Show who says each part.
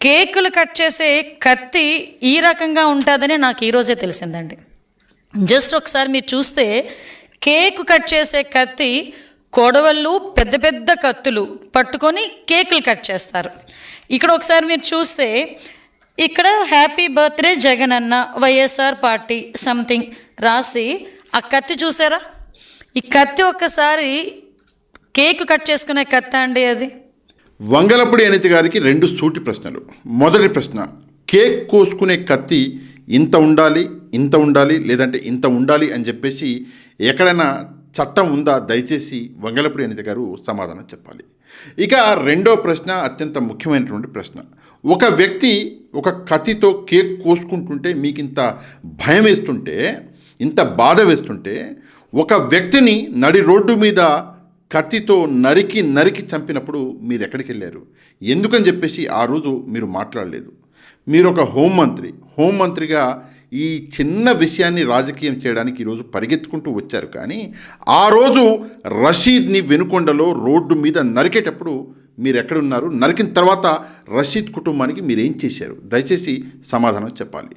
Speaker 1: కేకులు కట్ చేసే కత్తి ఈ రకంగా ఉంటుందని నాకు ఈరోజే తెలిసిందండి. జస్ట్ ఒకసారి మీరు చూస్తే కేక్ కట్ చేసే కత్తి కొడవళ్ళు పెద్ద పెద్ద కత్తులు పట్టుకొని కేకులు కట్ చేస్తారు. ఇక్కడ ఒకసారి మీరు చూస్తే ఇక్కడ హ్యాపీ బర్త్డే జగన్ అన్న వైఎస్ఆర్ పార్టీ సంథింగ్ రాసి ఆ కత్తి చూసారా? ఈ కత్తి ఒక్కసారి కేక్ కట్ చేసుకునే కత్తి అండి అది.
Speaker 2: వంగలపూడి అనిత గారికి రెండు సూటి ప్రశ్నలు. మొదటి ప్రశ్న కేక్ కోసుకునే కత్తి ఇంత ఉండాలి ఇంత ఉండాలి లేదంటే ఇంత ఉండాలి అని చెప్పేసి ఎక్కడైనా చట్టం ఉందా? దయచేసి వంగలపూడి అనిత గారు సమాధానం చెప్పాలి. ఇక రెండో ప్రశ్న అత్యంత ముఖ్యమైనటువంటి ప్రశ్న. ఒక వ్యక్తి ఒక కత్తితో కేక్ కోసుకుంటుంటే మీకు ఇంత భయం వేస్తుంటే ఇంత బాధ వేస్తుంటే ఒక వ్యక్తిని నడి రోడ్డు మీద కత్తితో నరికి నరికి చంపినప్పుడు మీరు ఎక్కడికి వెళ్ళారు? ఎందుకని చెప్పేసి ఆ రోజు మీరు మాట్లాడలేదు? మీరు ఒక హోంమంత్రి హోంమంత్రిగా ఈ చిన్న విషయాన్ని రాజకీయం చేయడానికి ఈరోజు పరిగెత్తుకుంటూ వచ్చారు. కానీ ఆ రోజు రషీద్ని వెనుకొండలో రోడ్డు మీద నరికేటప్పుడు మీరు ఎక్కడున్నారు నరికిన తర్వాత రషీద్ కుటుంబానికి మీరు ఏం చేశారు? దయచేసి సమాధానం చెప్పాలి.